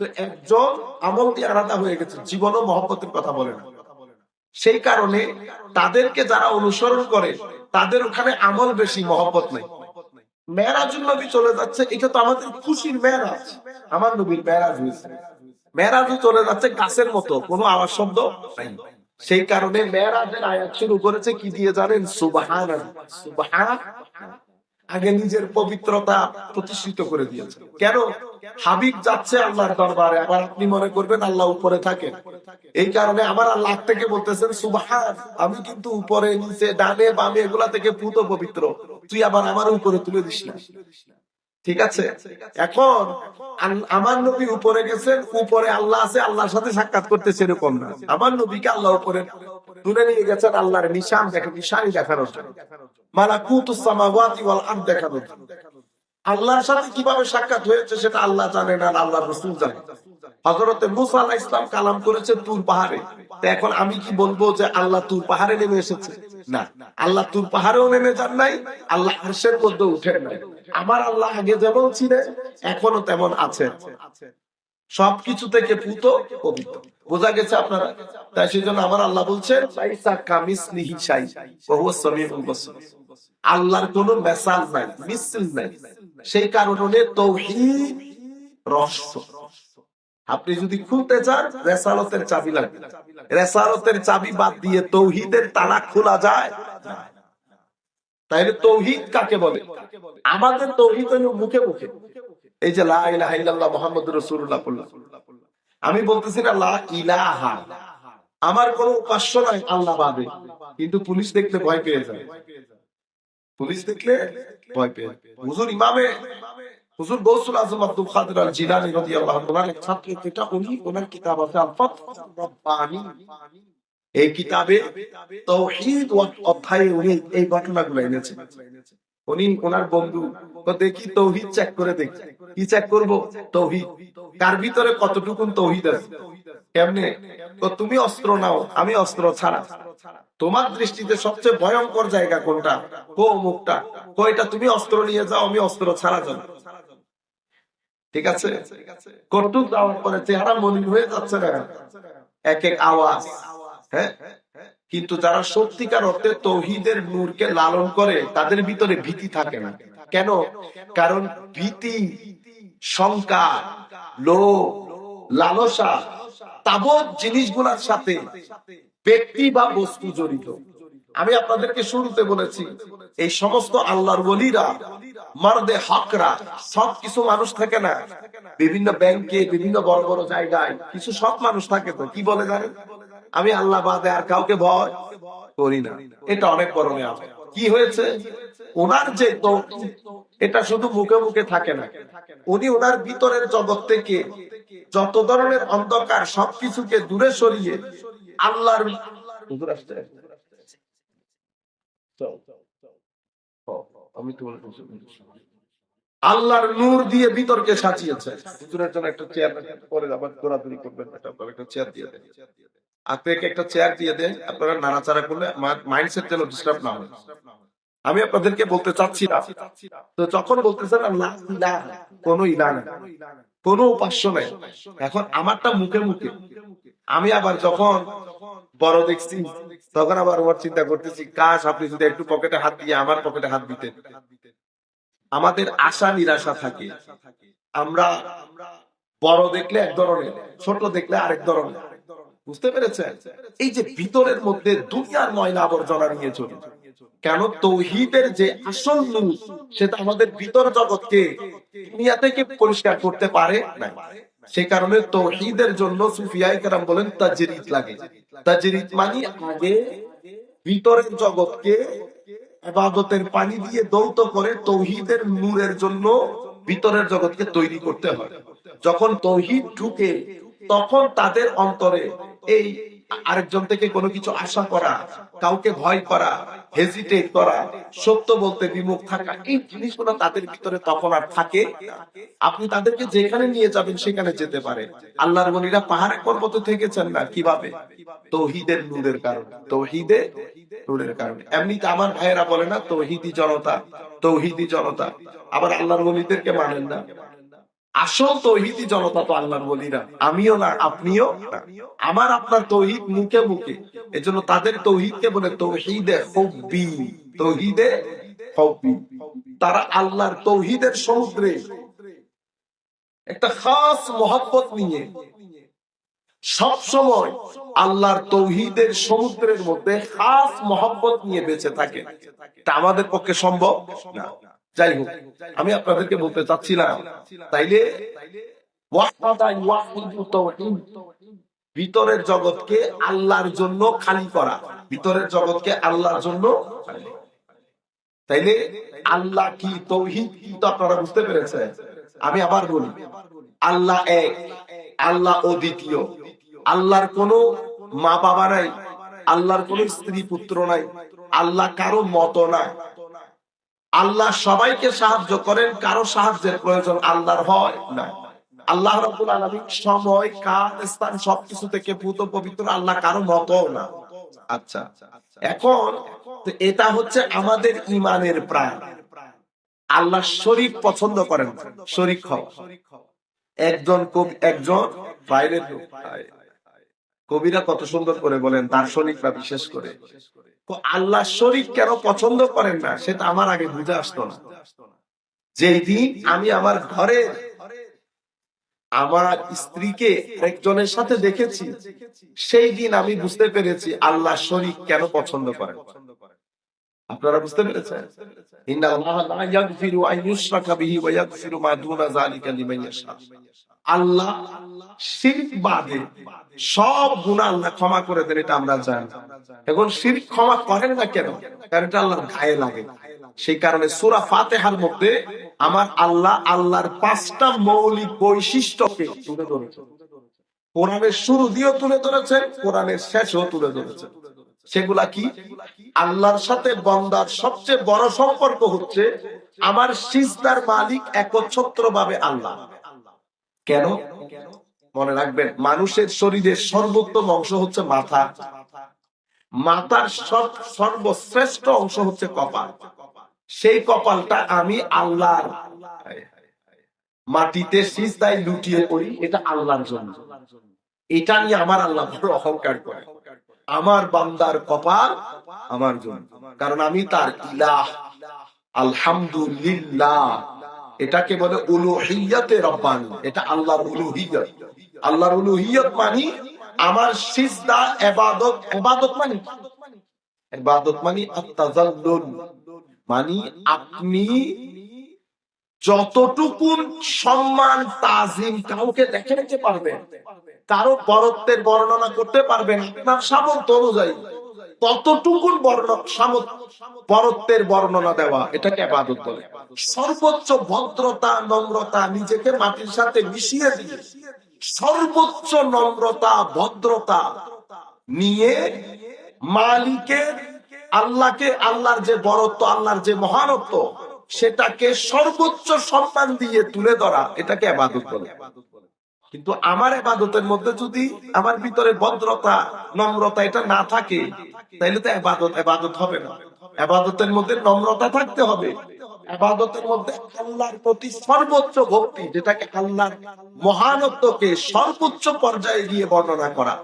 তো একজন আমল দিয়ে আলাদা হয়ে গেছে, জীবনও মহব্বতের কথা বলে না। সেই কারণে তাদেরকে যারা অনুসরণ করে, তাদের ওখানে আমল বেশি, মহব্বত নেই। মেয়েরাজুল নবী চলে যাচ্ছে, এটা তো আমাদের খুশির মেয়েরাজ। আমার নবীর মেয়েরাজ হয়েছে। চলে যাচ্ছে গাছের মতো, কোনো আওয়াজ, শব্দ নাই। সেই কারণে মেয়েরাজের আয়াত শুরু করেছে, কি দিয়ে জানেন? সুবাহান আগে নিজের পবিত্রতা প্রতিষ্ঠিত করে দিয়েছে। কেন? হাবিব যাচ্ছে আল্লাহর দরবারে। আবার আপনি মনে করবেন আল্লাহ উপরে থাকে এই কারণে আমার আল্লাহ থেকে বলতেছেন, সুবাহান, আমি কিন্তু উপরে, নিচে, ডানে, বামে এগুলা থেকে পুত পবিত্র। তুই আবার আমার উপরে তুলে দিস না। ঠিক আছে? এখন আমার নবী উপরে গেছেন, উপরে আল্লাহ আছে, আল্লাহর সাথে সাক্ষাৎ করতেছে এরকম না। আমার নবীকে আল্লাহ উপরে তুলে নিয়ে গেছেন আল্লাহর নিশান দেখে নিশানি দেখানোর জন্য। মালাকুতুস সামাওয়াতি ওয়াল আরদ দেখানোর জন্য। আল্লাহর সাথে কীভাবে সাক্ষাৎ হয়েছে সেটা আল্লাহ জানেন আর আল্লাহর রসুল জানেন হজরতে মুসা আলাহ ইসলাম কালাম করেছে তুর পাহাড়ে। এখন আমি কি বলব যে আল্লাহ তুর পাহাড়ে নেমে এসেছে? না। আল্লাহ তুর পাহাড়েও নেমে যান নাই, আল্লাহ আরশের মধ্যে উঠেন নাই। আমার আল্লাহ আগে যেমন ছিলেন এখনও তেমন আছে সবকিছু থেকে পুত পবিত্র। বোঝা গেছে আপনারা? তাই সেই জন্য আমার আল্লাহ বলছেন আল্লাহর কোন মেসাল নাই, মিসল নাই। সেই কারণে তৌহিদ রহস্য। আপনি যদি খুলতে চান, রেসালতের চাবি লাগবে। রেসালতের চাবি বাদ দিয়ে তৌহিদের তালা খোলা যায় তাইলে তৌহিদ কাকে বলে? আমাদের তৌহিদ মুখে মুখে। এই যে আমি বলতেছি না লা ইলাহা। আমার কোনো উপাস্য নাই আল্লাহ বাদে। কিন্তু পুলিশ দেখলে ভয় পেয়ে যায়। পুলিশ দেখলে ভয় পেয়ে। হুজুর ইমামে হুজুর গৌসুল আজম আব্দুল আল জিলানী এক ছাত্র উনি ওনার কিতাব আছে এই কিতাবে অধ্যায়ে উনি এই ঘটনাগুলো এনেছেন। উনি, ওনার বন্ধু, তো দেখি তৌহিদ চেক করে দেখি। কি চেক করব? তৌহিদ। কার ভিতরে কতটুকুন তৌহিদ আছে? কেমনে? তো তুমি অস্ত্র নাও, আমি অস্ত্র ছাড়া। তোমার দৃষ্টিতে সবচেয়ে ভয়ঙ্কর জায়গা কোনটা? কো মুখটা। কো, এটা তুমি অস্ত্র নিয়ে যাও, আমি অস্ত্র ছাড়া যাব। ঠিক আছে? কটুক যাওয়ার পরে চেহারা মলিন হয়ে যাচ্ছে না এক এক আওয়াজ হ্যাঁ? কিন্তু যারা সত্যিকার অর্থে তৌহিদের নূরকে লালন করে, তাদের ভিতরে ভীতি থাকে না। কেন? কারণ ভীতি, শঙ্কা, লোভ, লালসা, তাবৎ জিনিসগুলোর সাথে ব্যক্তি বা বস্তু জড়িত। আমি আপনাদেরকে শুরুতে বলেছি, এই সমস্ত আল্লাহর বলিরা মারদে হকরা সব কিছু মানুষ থাকে না। বিভিন্ন ব্যাংকে বিভিন্ন বড় বড় জায়গায় কিছু সব মানুষ থাকে তো কি বলে জানেন? আমি আল্লাহ বাদে আর কাউকে ভয় করি না। এটা অনেক বড় নেওয়া কি হয়েছে? ওনার যে তৌহিদ, এটা শুধু মুখে মুখে থাকে না। উনি ওনার ভিতরের জগৎ থেকে যত ধরনের অন্ধকার সবকিছুকে দূরে সরিয়ে আল্লাহর হুজুর আসছে? আল্লাহর নূর দিয়ে ভিতরকে সাজিয়েছে। হুজুরের জন্য একটা চেয়ার পরে আবার দৌড়াদৌড়ি করবেন আপনার একটা চেয়ার দিয়ে দেন। একটা চেয়ার দিয়ে দেন, আপনারা নাড়াচাড়া করলে মাইন্ডসেট যেন ডিস্টার্ব না হয়। আমি আপনাদেরকে বলতে চাচ্ছি না। তো যখন বলতেছেন কোন ইলাহ নেই, কোন উপাস্য নেই, এখন আমারটা মুখে মুখে। আমি আবার যখন বড় দেখছি, তখন আবার আমার চিন্তা করতেছি, কাশ, আপনি যদি একটু পকেটে হাত দিয়ে আমার পকেটে হাত দিতেন। আমাদের আশা, নিরাশা থাকে। আমরা বড় দেখলে এক ধরনের, ছোট দেখলে আরেক ধরনের। বুঝতে পেরেছেন? এই যে ভিতরের মধ্যে দুনিয়ার ময়লা আবর্জনা নিয়ে চলি, কেন তৌহিদের যে আসল নূর সেটা আমাদের ভিতর জগৎকে দুনিয়া থেকে পরিষ্কার করতে পারে না সে কারণে তৌহিদের জন্য সুফিয়াই কেরাম বলেন তাজরিদ লাগে। তাজরিদ মানে আগে ভিতরের জগৎকে আবাদতের পানি দিয়ে দৌত করে তৌহিদের নূরের জন্য ভিতরের জগৎকে তৈরি করতে হয়। যখন তৌহিদ ঢুকে, তখন তাদের অন্তরে এই আরেকজন থেকে কোনো কিছু আশা করা কাউকে ভয় করা হেজিটেট করা, সত্য বলতে বিমুখ থাকা, এই জিনিসগুলো তাদের ভিতরে তখন আর থাকে। আপনি তাদেরকে যেখানে নিয়ে যাবেন সেখানে যেতে পারে আল্লাহর বলিরা পাহাড়ে পর্বতে থেকেছেন না, কীভাবে? তৌহিদের নূরের কারণে, তৌহিদে নূরের কারণে। এমনিতে আমার ভাইয়েরা বলে না, তৌহিদি জনতা তৌহিদি জনতা। আবার আল্লাহর বলিদেরকে মানেন না। আসল তৌহিদি জনতা তো আল্লাহর বলিরা আমিও না, আপনিও আমার আপনার তৌহিদ মুখে মুখে। এজন্য তাদের তৌহিদকে বলে তৌহিদে হব্বি। তৌহিদে হব্বি। তারা আল্লাহর তৌহিদের সমুদ্রে একটা খাস মহব্বত নিয়ে সব সময় আল্লাহর তৌহিদের সমুদ্রের মধ্যে খাস মহব্বত নিয়ে বেঁচে থাকে। তা আমাদের পক্ষে সম্ভব না। যাই হোক, আমি আপনাদেরকে বলতে তাইলে ওয়াহদাতা ইউওয়াহিদু তাওহীদ। ভিতরের জগৎকে আল্লাহর জন্য খালি করা, ভিতরের জগৎকে আল্লাহর জন্য তাইলে আল্লাহ কি তৌহিদ, কি তো আপনারা বুঝতে পেরেছেন? আমি আবার বলি, আল্লাহ এক, আল্লাহ অদ্বিতীয়। আল্লাহর কোনো মা বাবা নাই, আল্লাহর কোন স্ত্রী পুত্র নাই, আল্লাহ কারও মত নাই। আল্লাহ সবাইকে সাহায্য করেন, কারও সাহায্যের প্রয়োজন আল্লাহর হয় না। আল্লাহ রাব্বুল আলামিন সময় কাল স্থান সবকিছু থেকে ভূত পবিত্র আল্লাহ কারও মত না। আচ্ছা এখন এটা হচ্ছে আমাদের ইমানের প্রাণ আল্লাহ শরীক পছন্দ করেন, শরীক একজন কবি, একজন বাইরের কবিরা কত সুন্দর করে বলেন, দার্শনিকরা বিশেষ করে। আল্লাহ শরীফ কেন পছন্দ করেন না, সেটা আমার আগে বুঝে আসতো না। যেদিন আমি আমার ঘরে আমার স্ত্রীকে একজনের সাথে দেখেছি, সেই দিন আমি বুঝতে পেরেছি আল্লাহ শরীফ কেন পছন্দ করেন আপনারা বুঝতে পেরেছেন? আল্লাহ শিরক বাদে সব গুনাহ আল্লাহ ক্ষমা করে দেন, এটা আমরা জানি। এখন শিরক ক্ষমা করেন না কেন? কারণ এটা আল্লাহর গায়ে লাগে। সেই কারণে সূরা ফাতিহার মধ্যে আমার আল্লাহ আল্লাহর পাঁচটা মৌলিক বৈশিষ্ট্যকে তুলে ধরেছেন। কোরআনের শুরু দিয়েও তুলে ধরেছেন, কোরআনের শেষও তুলে ধরেছেন। সেগুলা কি? আল্লাহর সাথে বন্দার সবচেয়ে বড় সম্পর্ক হচ্ছে আমার সিজদার মালিক একচ্ছত্র ভাবে আল্লাহ। কেন? মনে রাখবেন, মানুষের শরীরের সর্বোত্তম অংশ হচ্ছে মাথা। মাথার সব- সর্বশ্রেষ্ঠ অংশ হচ্ছে কপাল। সেই কপালটা আমি আল্লাহর মাটিতে সিজদায় লুটিয়ে পড়ি, এটা আল্লাহর জন্য। এটা নিয়ে আমার আল্লাহ বড় অহংকার করে। আমার বান্দার কপাল আমার জন্য। কারণ আমি তার ইলাহ। আলহামদুলিল্লাহ। এটাকে বলে উলুহিয়াতে রব্বানি। এটা আল্লাহর উলুহিয়ত। আল্লাহর উলুহিয়ত মানি আমার সিজদা ইবাদত ইবাদত মানি ইবাদত মানি আত-তাজাল্লুল। মানি আপনি যতটুকুন সম্মান তাজিম কাউকে দেখে নিতে পারবেন কারও বরত্বের বর্ণনা করতে পারবেন আপনার সামর্থ্য অনুযায়ী বরত্বের বর্ণনা দেওয়া, এটাকে আবাদত বলে। সর্বোচ্চ ভদ্রতা, নম্রতা নিজেকে মাটির সাথে মিশিয়ে দিয়ে সর্বোচ্চ নম্রতা, ভদ্রতা নিয়ে মালিকের আল্লাহকে, আল্লাহর যে বরত্ব, আল্লাহর যে মহানত্ব, সেটাকে সর্বোচ্চ সম্মান দিয়ে তুলে ধরা, এটাকে আবাদত বলে। কিন্তু আমার এবাদতের মধ্যে যদি আমার ভিতরে ভদ্রতা, নম্রতা এটা না থাকে তাহলে তো এবাদত এবাদত হবে না। এবাদতের মধ্যে নম্রতা থাকতে হবে। এবাদতের মধ্যে আল্লাহর প্রতি সর্বোচ্চ ভক্তি, যেটাকে আল্লাহর মহানত্বকে সর্বোচ্চ পর্যায়ে গিয়ে বর্ণনা করা।